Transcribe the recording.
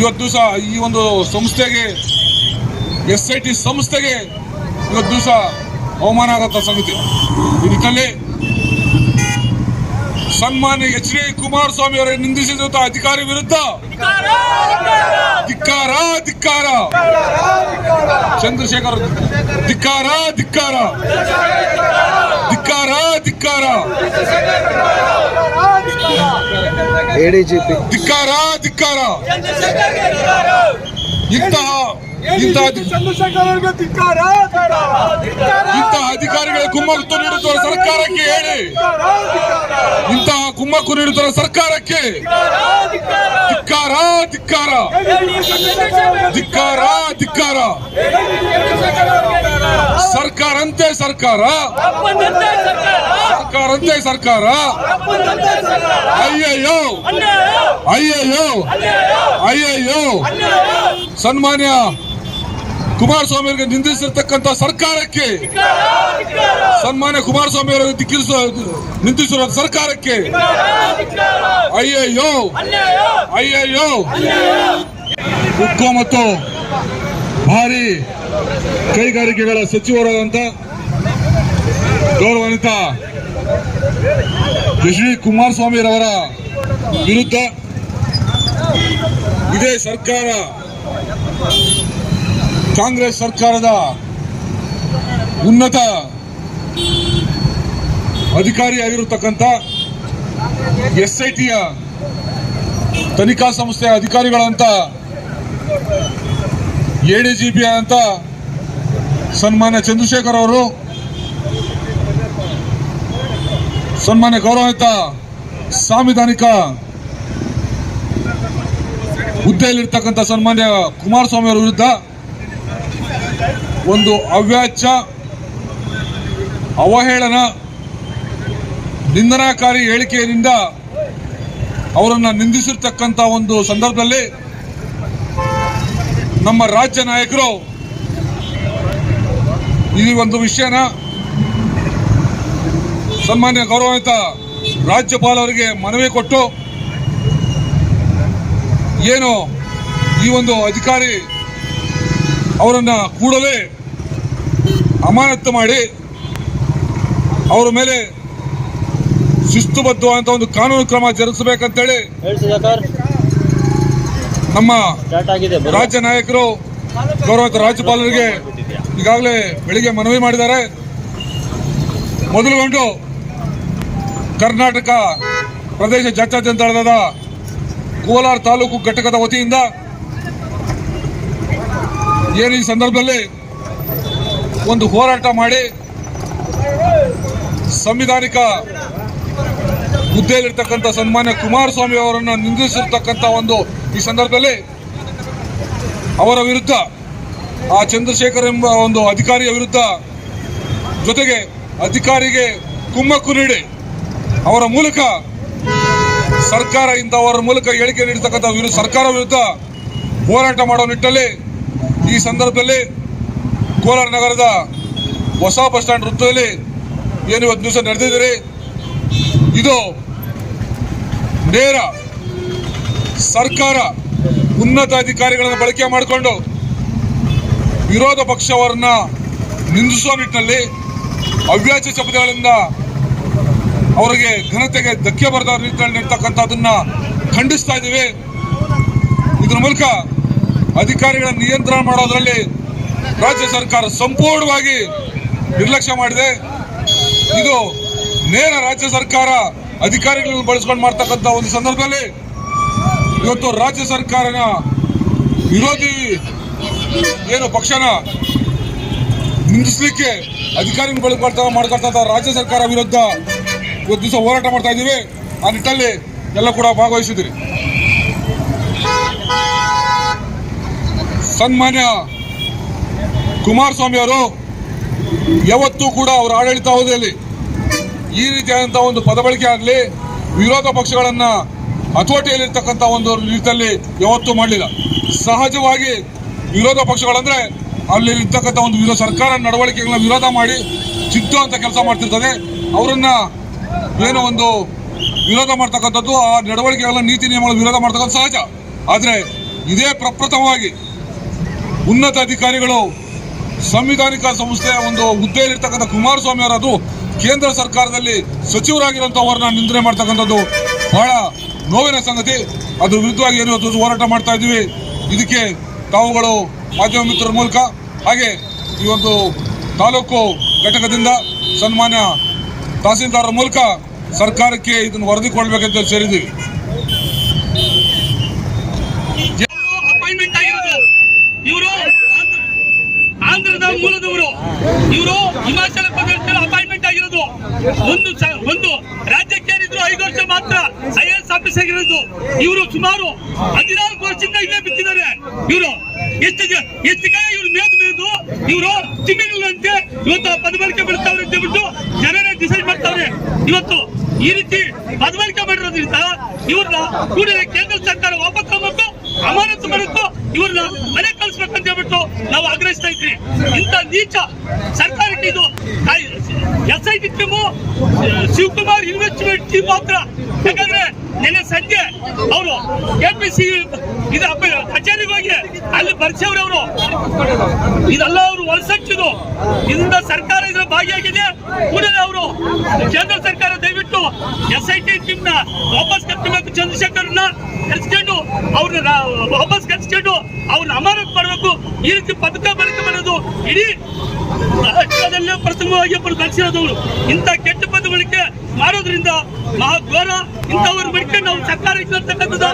ಇವತ್ತು ಸಹ ಈ ಒಂದು ಸಂಸ್ಥೆಗೆ, ಎಸ್ ಐ ಟಿ ಸಂಸ್ಥೆಗೆ ಇವತ್ತು ಸಹ ಅವಮಾನ ಆಗತ್ತ ಸಂಗತಿ ನಿಟ್ಟಿನಲ್ಲಿ ಸನ್ಮಾನ್ಯ ಎಚ್ ಡಿ ಕುಮಾರಸ್ವಾಮಿ ಅವರ ನಿಂದಿಸಿದಂತ ಅಧಿಕಾರಿ ವಿರುದ್ಧ ಧಿಕ್ಕಾರ ಧಿಕ್ಕಾರ. ಚಂದ್ರಶೇಖರ್, ಧಿಕ್ಕಾರ ಧಿಕ್ಕಾರ. ಧಿಕ್ಕಾರ ಧಿಕ್ಕಾರ. ಎಡಿಜಿಪಿ ಧಿಕ್ಕಾರ ಧಿಕ್ಕಾರ. ಇಂತಹ ಇಂತಹ ಇಂತಹ ಅಧಿಕಾರಿಗಳ ಕುಮ್ಮಕ್ಕು ನೀಡುತ್ತಿರುವ ಸರ್ಕಾರಕ್ಕೆ ಹೇಳಿ. ಇಂತಹ ಕುಮ್ಮಕ್ಕು ನೀಡುತ್ತಿರುವ ಸರ್ಕಾರಕ್ಕೆ ಧಿಕ್ಕಾರ ಧಿಕ್ಕಾರ. ಧಿಕ್ಕಾರ ಧಿಕ್ಕಾರ. ಸರ್ಕಾರಂತೆ ಸರ್ಕಾರ. ಸರ್ಕಾರಂತೆ ಸರ್ಕಾರ. ಅಯ್ಯಯ್ಯೋ ಅಯ್ಯಯ್ಯೋ ಅಯ್ಯಯ್ಯೋ ಸನ್ಮಾನ್ಯ ಕುಮಾರಸ್ವಾಮಿ ಅವರಿಗೆ ನಿಂದಿಸಿರ್ತಕ್ಕಂಥ ಸರ್ಕಾರಕ್ಕೆ, ಸನ್ಮಾನ್ಯ ಕುಮಾರಸ್ವಾಮಿ ಅವರಿಗೆ ದಿಕ್ಕಿಸೋ ನಿಂದಿಸಿರುವ ಸರ್ಕಾರಕ್ಕೆ ಅಯ್ಯಯ್ಯೋ ಅಯ್ಯಯ್ಯೋ ಉಕ್ಕು ಮತ್ತು ಭಾರಿ ಕೈಗಾರಿಕೆಗಳ ಸಚಿವರಾದಂಥ ಗೌರವಾನ್ವಿತ ಎಚ್ ಡಿ ಕುಮಾರಸ್ವಾಮಿರವರ ವಿರುದ್ಧ ಇದೇ ಸರ್ಕಾರ. ಕಾಂಗ್ರೆಸ್ ಸರ್ಕಾರದ ಉನ್ನತ ಅಧಿಕಾರಿಯಾಗಿರತಕ್ಕಂಥ ಎಸ್ ಐ ಟಿಯ ತನಿಖಾ ಸಂಸ್ಥೆಯ ಅಧಿಕಾರಿಗಳಂತ ಎಡಿಜಿಪಿ ಅಂತ ಸನ್ಮಾನ್ಯ ಚಂದ್ರಶೇಖರ್ ಅವರು ಸನ್ಮಾನ್ಯ ಗೌರವಿತ ಸಾಂವಿಧಾನಿಕ ಹುದ್ದೆಯಲ್ಲಿರ್ತಕ್ಕಂಥ ಸನ್ಮಾನ್ಯ ಕುಮಾರಸ್ವಾಮಿ ಅವರ ವಿರುದ್ಧ ಒಂದು ಅವ್ಯಾಚ್ಯ ಅವಹೇಳನ, ನಿಂದನಾಕಾರಿ ಹೇಳಿಕೆಯಿಂದ ಅವರನ್ನು ನಿಂದಿಸಿರ್ತಕ್ಕಂಥ ಒಂದು ಸಂದರ್ಭದಲ್ಲಿ ನಮ್ಮ ರಾಜ್ಯ ನಾಯಕರು ಈ ಒಂದು ವಿಷಯನ ಸನ್ಮಾನ್ಯ ಗೌರವಾನ್ವಿತ ರಾಜ್ಯಪಾಲರಿಗೆ ಮನವಿ ಕೊಟ್ಟು ಏನು ಈ ಒಂದು ಅಧಿಕಾರಿ ಅವರನ್ನು ಕೂಡಲೇ ಅಮಾನತ್ತು ಮಾಡಿ ಅವರ ಮೇಲೆ ಶಿಸ್ತುಬದ್ಧವಾದಂಥ ಒಂದು ಕಾನೂನು ಕ್ರಮ ಜರುಗಿಸಬೇಕಂತೇಳಿ ನಮ್ಮ ರಾಜ್ಯ ನಾಯಕರು ಗೌರವಿತ ರಾಜ್ಯಪಾಲರಿಗೆ ಈಗಾಗಲೇ ಬೆಳಿಗ್ಗೆ ಮನವಿ ಮಾಡಿದ್ದಾರೆ. ಮೊದಲುಗೊಂಡು ಕರ್ನಾಟಕ ಪ್ರದೇಶ ಜಾತ್ಯತೀತ ಕೋಲಾರ ತಾಲೂಕು ಘಟಕದ ವತಿಯಿಂದ ಏನು ಈ ಸಂದರ್ಭದಲ್ಲಿ ಒಂದು ಹೋರಾಟ ಮಾಡಿ ಸಂವಿಧಾನಿಕ ಹುದ್ದೆಯಲ್ಲಿರ್ತಕ್ಕಂಥ ಸನ್ಮಾನ್ಯ ಕುಮಾರಸ್ವಾಮಿ ಅವರನ್ನು ನಿಂದಿಸಿರ್ತಕ್ಕಂಥ ಒಂದು ಈ ಸಂದರ್ಭದಲ್ಲಿ ಅವರ ವಿರುದ್ಧ ಆ ಚಂದ್ರಶೇಖರ್ ಎಂಬ ಒಂದು ಅಧಿಕಾರಿಯ ವಿರುದ್ಧ ಜೊತೆಗೆ ಅಧಿಕಾರಿಗೆ ಕುಮ್ಮಕ್ಕು ನೀಡಿ ಅವರ ಮೂಲಕ ಸರ್ಕಾರ ಇಂಥವರ ಮೂಲಕ ಹೇಳಿಕೆ ನೀಡತಕ್ಕಂಥ ವಿರುದ್ಧ ಸರ್ಕಾರ ವಿರುದ್ಧ ಹೋರಾಟ ಮಾಡೋ ನಿಟ್ಟಲ್ಲಿ ಈ ಸಂದರ್ಭದಲ್ಲಿ ಕೋಲಾರ ನಗರದ ಹೊಸ ಬಸ್ ಸ್ಟ್ಯಾಂಡ್ ವೃತ್ತದಲ್ಲಿ ಏನು ಇವತ್ತು ದಿವಸ ನಡೆದಿದ್ದೀರಿ ಇದು ನೇರ ಸರ್ಕಾರ ಉನ್ನತ ಅಧಿಕಾರಿಗಳನ್ನು ಬಳಕೆ ಮಾಡಿಕೊಂಡು ವಿರೋಧ ಪಕ್ಷವರನ್ನ ನಿಂದಿಸುವ ನಿಟ್ಟಿನಲ್ಲಿ ಅವ್ಯಾಚ್ಯ ಶಬ್ದಗಳಿಂದ ಅವರಿಗೆ ಘನತೆಗೆ ಧಕ್ಕೆ ಬರದ ರೀತಿಯಲ್ಲಿ ಇರ್ತಕ್ಕಂಥದ್ದನ್ನ ಖಂಡಿಸ್ತಾ ಇದ್ದೀವಿ. ಇದರ ಮೂಲಕ ಅಧಿಕಾರಿಗಳ ನಿಯಂತ್ರಣ ಮಾಡೋದರಲ್ಲಿ ರಾಜ್ಯ ಸರ್ಕಾರ ಸಂಪೂರ್ಣವಾಗಿ ನಿರ್ಲಕ್ಷ್ಯ ಮಾಡಿದೆ. ಇದು ನೇರ ರಾಜ್ಯ ಸರ್ಕಾರ ಅಧಿಕಾರಿಗಳನ್ನು ಬಳಸ್ಕೊಂಡು ಮಾಡ್ತಕ್ಕಂಥ ಒಂದು ಸಂದರ್ಭದಲ್ಲಿ ಇವತ್ತು ರಾಜ್ಯ ಸರ್ಕಾರನ ವಿರೋಧಿ ಏನು ಪಕ್ಷನ ನಿಂದಿಸಲಿಕ್ಕೆ ಅಧಿಕಾರಿಗಳು ಬಳಸ್ಕೊಳ್ತಾ ಮಾಡ್ಕೊಳ್ತಾ ರಾಜ್ಯ ಸರ್ಕಾರ ವಿರುದ್ಧ ಇವತ್ತು ದಿವಸ ಹೋರಾಟ ಮಾಡ್ತಾ ಇದ್ದೀವಿ. ಆ ನಿಟ್ಟಲ್ಲಿ ಎಲ್ಲ ಕೂಡ ಭಾಗವಹಿಸಿದಿರಿ ಸನ್ಮಾನ್ಯ ಕುಮಾರಸ್ವಾಮಿ ಅವರು ಯಾವತ್ತೂ ಕೂಡ ಅವರ ಆಡಳಿತಾವಧಿಯಲ್ಲಿ ಈ ರೀತಿಯಾದಂಥ ಒಂದು ಪದಬಳಕೆ ಆಗಲಿ, ವಿರೋಧ ಪಕ್ಷಗಳನ್ನ ಹತೋಟಿಯಲ್ಲಿರ್ತಕ್ಕಂಥ ಒಂದು ರೀತಿಯಲ್ಲಿ ಯಾವತ್ತೂ ಮಾಡಲಿಲ್ಲ. ಸಹಜವಾಗಿ ವಿರೋಧ ಪಕ್ಷಗಳಂದ್ರೆ ಅಲ್ಲಿ ಇರ್ತಕ್ಕಂಥ ಒಂದು ವಿರೋಧ ಸರ್ಕಾರ ನಡವಳಿಕೆಗಳನ್ನ ವಿರೋಧ ಮಾಡಿ ಚಿತ್ತು ಅಂತ ಕೆಲಸ ಮಾಡ್ತಿರ್ತದೆ. ಅವರನ್ನ ಏನೋ ಒಂದು ವಿರೋಧ ಮಾಡ್ತಕ್ಕಂಥದ್ದು, ಆ ನಡವಳಿಕೆಗಳ ನೀತಿ ನಿಯಮಗಳ ವಿರೋಧ ಮಾಡ್ತಕ್ಕಂಥ ಸಹಜ. ಆದರೆ ಇದೇ ಪ್ರಪ್ರಥಮವಾಗಿ ಉನ್ನತ ಅಧಿಕಾರಿಗಳು ಸಂವಿಧಾನಿಕ ಸಂಸ್ಥೆಯ ಒಂದು ಹುದ್ದೆಯಲ್ಲಿರ್ತಕ್ಕಂಥ ಕುಮಾರಸ್ವಾಮಿ ಅವರದು ಕೇಂದ್ರ ಸರ್ಕಾರದಲ್ಲಿ ಸಚಿವರಾಗಿರುವಂತವರನ್ನ ನಿಂದನೆ ಮಾಡ್ತಕ್ಕಂಥದ್ದು ಬಹಳ ನೋವಿನ ಸಂಗತಿ. ಅದ್ರ ವಿರುದ್ಧವಾಗಿ ಏನು ಹೋರಾಟ ಮಾಡ್ತಾ ಇದ್ದೀವಿ. ಇದಕ್ಕೆ ತಾವುಗಳು ಮಾಧ್ಯಮ ಮಿತ್ರರ ಮೂಲಕ ಹಾಗೆ ಈ ಒಂದು ತಾಲೂಕು ಘಟಕದಿಂದ ಸನ್ಮಾನ್ಯ ತಹಸೀಲ್ದಾರರ ಮೂಲಕ ಸರ್ಕಾರಕ್ಕೆ ಇದನ್ನು ವರದಿ ಕೊಡಬೇಕಂತ ಸೇರಿದ್ದೀವಿ. ಆಂಧ್ರದ ಮೂಲದವರು. ಇವರು ಹಿಮಾಚಲ ಪ್ರದೇಶದಲ್ಲಿ ಅಪಾಯಿಂಟ್ಮೆಂಟ್ ಆಗಿರೋದು. ಒಂದು ಒಂದು ರಾಜ್ಯಕ್ಕೆ ಏನಿದ್ರು ಐದು ವರ್ಷ ಮಾತ್ರ ಐ ಎಸ್ ಆಫೀಸ್ ಆಗಿರೋದು. ಇವರು ಸುಮಾರು ಹದಿನಾಲ್ಕು ವರ್ಷದಿಂದ ಇಲ್ಲೇ ಬಿತ್ತಿದ್ದಾರೆ ಇವರು ಎಷ್ಟು ಎಷ್ಟು ಕಡೆ ಇವರು ಮೇದು ಇವರು ತಿಂಗಳಿಗಳಂತೆ ಇವತ್ತು ಪದಬಳಕೆ ಬೆಳೆಸ್ತಾವ್ರೆ ಅಂತ ಹೇಳ್ಬಿಟ್ಟು ಜನರೇ ಡಿಸೈಡ್ ಮಾಡ್ತಾವ್ರೆ. ಇವತ್ತು ಈ ರೀತಿ ಪದಬಳಕೆ ಮಾಡಿರೋದ್ರಿಂದ ಇವ್ರನ್ನ ಕೂಡಲೇ ಕೇಂದ್ರ ಸರ್ಕಾರ ವಾಪಸ್ ತಗೋಬೇಕು, ಅಮಾನತು ಮಾಡಬೇಕು, ಇವ್ರನ್ನ ಮನೆ ಕಳಿಸ್ಬೇಕಂತ ಹೇಳ್ಬಿಟ್ಟು ನಾವು ಆಗ್ರಹಿಸ್ತಾ ಇದ್ವಿ. ಇಂಥ ನೀಚ ಸರ್ಕಾರಕ್ಕೆ ಇದು S I T team, Shivakumar investment team ಮಾತ್ರ ನಿನ್ನೆ ಸಂಜೆ ಅವರು ಕೆಪಿಸಿ ಇದು ಕಚೇರಿಗೆ ಹೋಗಿ ಅಲ್ಲಿ ಬರ್ಸವ್ರೆ ಅವರು ಇದೆಲ್ಲ ಅವರು ಹೊಲಸಟ್ಟಿದು ಇದರಿಂದ ಸರ್ಕಾರ ಇದರ ಭಾಗಿಯಾಗಿದೆ. ಕೂಡಲೇ ಅವರು ಕೇಂದ್ರ ಸರ್ಕಾರ ದಯವಿಟ್ಟು ಎಸ್ ಐ ಟಿ ಟೀಮ್ನ ವಾಪಸ್ ಕಟ್ಟಬೇಕು ಚಂದ್ರಶೇಖರ್ನ ಕರೆಸ್ಕೊಂಡು ಅವ್ರನ್ನ ವಾಪಸ್ ಕರೆಸ್ಕೊಂಡು ಅವ್ರನ್ನ ಅಮಾನತ್ ಮಾಡಬೇಕು. ಈ ರೀತಿ ಪದಕ ಬಳಕೆ ಮಾಡೋದು ಇಡೀ ರಾಷ್ಟ್ರದಲ್ಲೇ ಪ್ರಥಮವಾಗಿ ಒಬ್ಬರು ಕಲಿಸಿರೋದವರು ಇಂಥ ಕೆಟ್ಟ ಪದ ಬಳಕೆ ಮಾಡೋದ್ರಿಂದ ಮಹಾ ಘೋರ ಇಂಥವ್ರ ಬಿಟ್ಟು ನಾವು ಸರ್ಕಾರ ಇರ್ತಕ್ಕಂಥದ್ದು